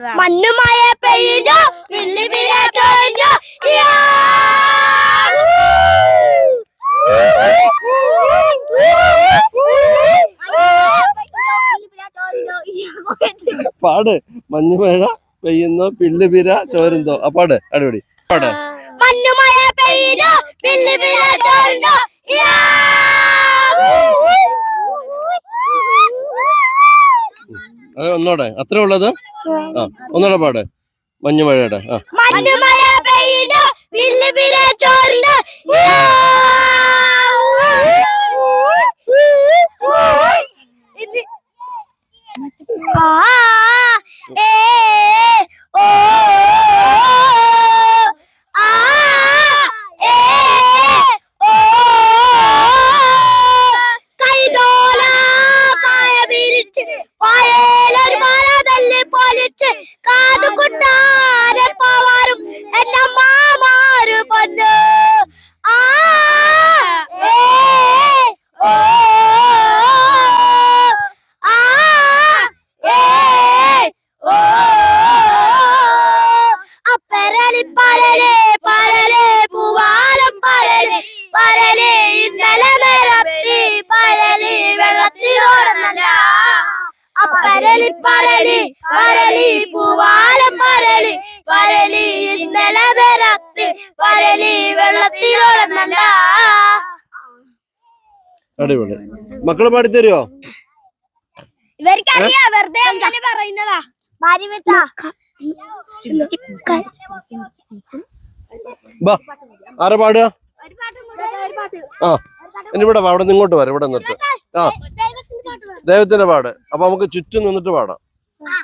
മണ്ണുമായ വിര ചോദിച്ചു പാട്. മഞ്ഞുമഴ പെയ്യുന്നു പില്ലുപിര ചോരുന്നോ. ആ പാട്. അടിപൊളി. പാട്. മഞ്ഞുമഴ പെയ്യുന്നു പില്ലുപിര ചോരുന്നോ. അത് ഒന്നോടെ. അത്ര ഉള്ളത് ആ ഒന്നുകൂടെ പാട്. മഞ്ഞുമഴയുടെ ആ. ഇന്നലെ പരലി വെള്ളത്തിലോടല്ല പരലി പരലി പരലി പൂവാലം പരലി പരലി ഇന്നലെ നിരത്തി പരലി വെള്ളത്തിലോടല്ല അടിപൊളി. മക്കൾ പാടിത്തരുവോ? ഇവർക്കറിയാ വെറുതെ അങ്ങനെ പറയുന്നതാ. ആരാ പാടുക? ആ ഇനി ഇവിടെ അവിടെ നിന്ന് ഇങ്ങോട്ട് വരാം ഇവിടെ നിന്നിട്ട്. ആ ദൈവത്തിന്റെ പാട്. അപ്പൊ നമുക്ക് ചുറ്റും നിന്നിട്ട് പാടാം.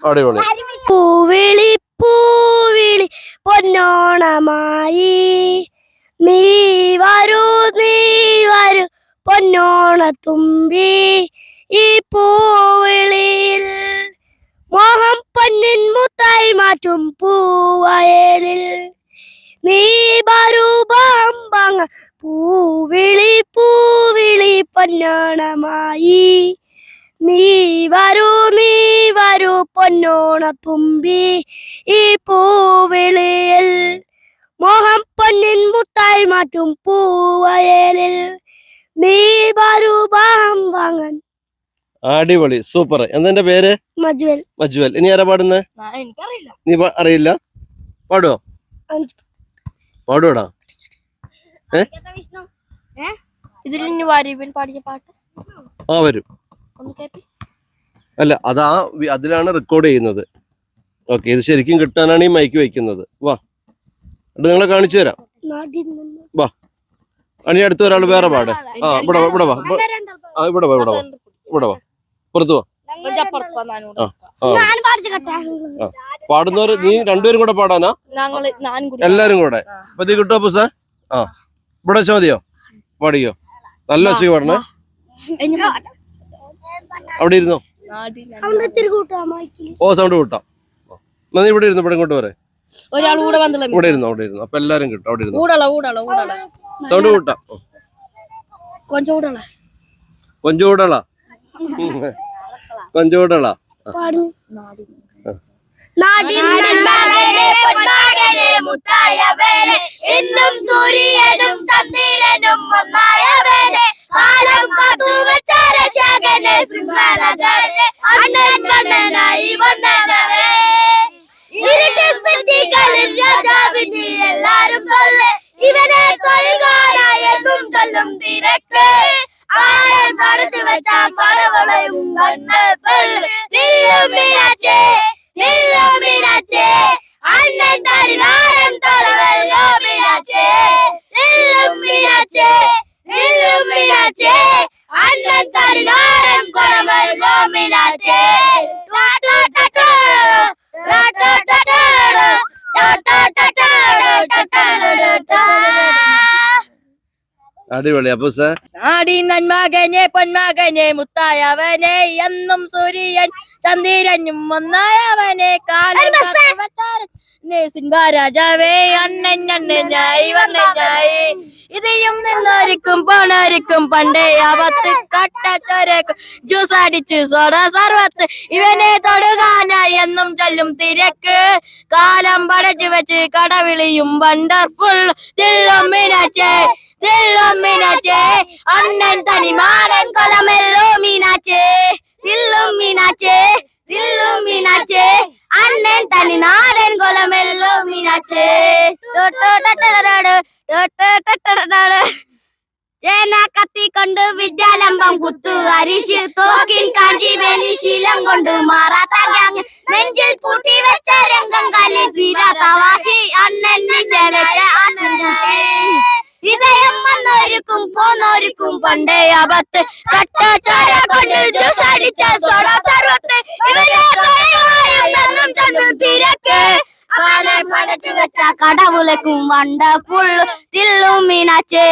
അടിപൊളി. പൂവിളി പൂവിളി പൊന്നോണമായി. നീ വരൂ നീ വരൂ പൊന്നോണ തുമ്പി. ഈ പൂവിളിയിൽ മോഹം പൊന്നിൻ മുത്തായി മാറ്റും പൂവയലിൽ. നീ വരൂ പൊന്നോണമായി നീ വരൂ നീ വരൂ പൊന്നോണ തുമ്പി. ഈ പൂവിളിയിൽ മോഹം പൊന്നിൻ മുത്തായി മാറ്റും പൂവയലിൽ. നീ വരൂ ബാഹം വാങ്ങാൻ. അടിപൊളി സൂപ്പർ. എന്താ പേര്? മജുവൽ. മജ്വൽ. ഇനി ആരാ പാടുന്നത് എനിക്കറിയില്ല. നീ അറിയില്ല? പാടുവോ? പാടുവോടാ? ഇതിൽ പാടിയ പാട്ട്? ആ വരും. അല്ല അതാ അതിലാണ് റെക്കോർഡ് ചെയ്യുന്നത്. ഓക്കെ ഇത് ശരിക്കും കിട്ടാനാണ് ഈ മൈക്ക് വെക്കുന്നത് വാ. എന്നിട്ട് നിങ്ങളെ കാണിച്ചു തരാം. വാ. അണി അടുത്ത ഒരാൾ വേറെ പാട്. ആ ഇവിടെ വാ, ഇവിടെ വാ. ആ ഇവിടെ വാ ഇവിടെ വാ. ഇവിടെ വാ. പുറത്ത് വാ. പാടുന്നവര് നീ രണ്ടുപേരും കൂടെ പാടാനാ? എല്ലാരും കൂടെ. അപ്പൊ ഇത് കിട്ടോ പുസ ആ. ഇവിടെ മതിയോ പാടിയോ നല്ല ഒച്ചയ്ക്ക് പാടണേ അവിടെ ഇരുന്നോ? ഓ സൗണ്ട് കൂട്ടാം. നന്ദി ഇവിടെ ഇരുന്നു ഇവിടെ ഇങ്ങോട്ട് വരെ. ഒരാൾ കൂടെ വന്നില്ല. ഇവിടെ ഇരുന്നു അവിടെ ഇരുന്നു. അപ്പൊ എല്ലാരും കിട്ടും അവിടെ ഇരുന്നു. ഊടള ഊടള ഊടള സൗണ്ട് കൂട്ടാം. കൊഞ്ചം ഊടള കൊഞ്ചം കൂടള. കൊഞ്ചം കൂടള പാടും നാടിൻ മകനെ പൊന്മകനെ മുത്തായവനെ ഇന്നും സൂര്യനും ചന്ദ്രനും ഒന്നായവനെ കാലം കാത്തുവച്ച രക്ഷകനെ സിംഹനടനെ. അണ്ണൻ കണ്ണനായി വന്നവനെ ഇരുട്ട് സൃഷ്ടികളിൽ രാജാവിനെ എല്ലാരും തള്ളെ ഇവനെ കൊൽകാരായെന്നും തല്ലും തിരക്ക്. ആയം തടുത്തു വെച്ച പടവളയും കണ്ണപ്പൽ നില്ലും മീനാച്ചേ നില്ലും മീനാച്ചേ അണ്ണൻ തടിവാരം തലവല്ലോ മീനാച്ചേ നില്ലും മീനാച്ചേ നില്ലും മീനാച്ചേ അണ്ണൻ തടിവാരം കൊടവല്ലോ മീനാച്ചേ അടിപൊളി. അപ്പൊ സാർ ആടി നന്മകനെ പൊന്മകനെ മുത്തായവനെ എന്നും സൂര്യൻ ചന്ദ്രനും ഒന്നായവനെ കാലം രാജാവേ അണ്ണൻ അണ്ണനായി വണ്ണനായി ഇതയും നിന്നോരിക്കും പോണോരിക്കും പണ്ടേ അവത്ത് കട്ടച്ചരക്കും ജ്യൂസ് അടിച്ച് സോഡ സർവത്ത് ഇവനെ തൊടുകാനായി എന്നും ചൊല്ലും തിരക്ക്. കാലം പടച്ചു വെച്ച് കടവിളിയും വണ്ടർഫുൾ തില്ലും മീനാച്ചേ ദില്ലും മീനാച്ചേ അണ്ണൻ തനിമാരൻ കൊലമെല്ലോ மீனாச்சே ദില്ലും மீனாச்சே ദില്ലും மீனாச்சே അണ്ണൻ தனி நாடன் കൊലമെല്ലോ மீனாச்சே ടോട്ടോ ടട്ടടടാട്, ടോട്ടോ ടട്ടടടാട്. ചേന കത്തിക്കൊണ്ട് വിദ്യാലംബം കുത്തു അരിശി തോക്കിൻ കാഞ്ചി വേലി ശീലം കൊണ്ട് മാറാത്ത ഗ്യാങ് നെഞ്ചിൽ പൂട്ടി വെച്ച രംഗം കാലി തീരാത്ത തവാശി അണ്ണൻ നിശ വെച്ച ആട്ടിൻകുട്ടി ഇതയം വന്നോരുക്കും പോന്നോരുക്കും പണ്ടേ അബത്ത് കട്ടാചാര കൊണ്ട് ജ്യൂസ് അടിച്ച സോഡ സർവത്ത്. ഇവരെ തൊഴിലായും തന്നു തിരക്ക്. അവനെ പടച്ചു വെച്ച കടവുലക്കും വണ്ട പുള്ളു. തില്ലും മീനാച്ചേ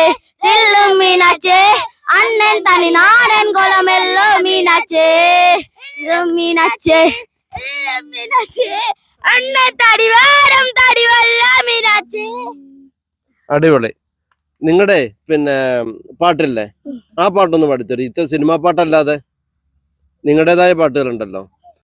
തില്ലും മീനാച്ചേ. അണ്ണൻ തനി നാടൻ കൊലമെല്ലോ മീനാച്ചേ. മീനാച്ചേ മീനാച്ചേ. അണ്ണൻ തടി വേരം തടി വല്ല മീനാച്ചേ. അടിപൊളി. നിങ്ങളുടെ പിന്നെ പാട്ടില്ലേ? ആ പാട്ടൊന്ന് പാടിത്തരും. ഇത്ത സിനിമാ പാട്ടല്ലാതെ നിങ്ങളുടേതായ പാട്ടുകളുണ്ടല്ലോ.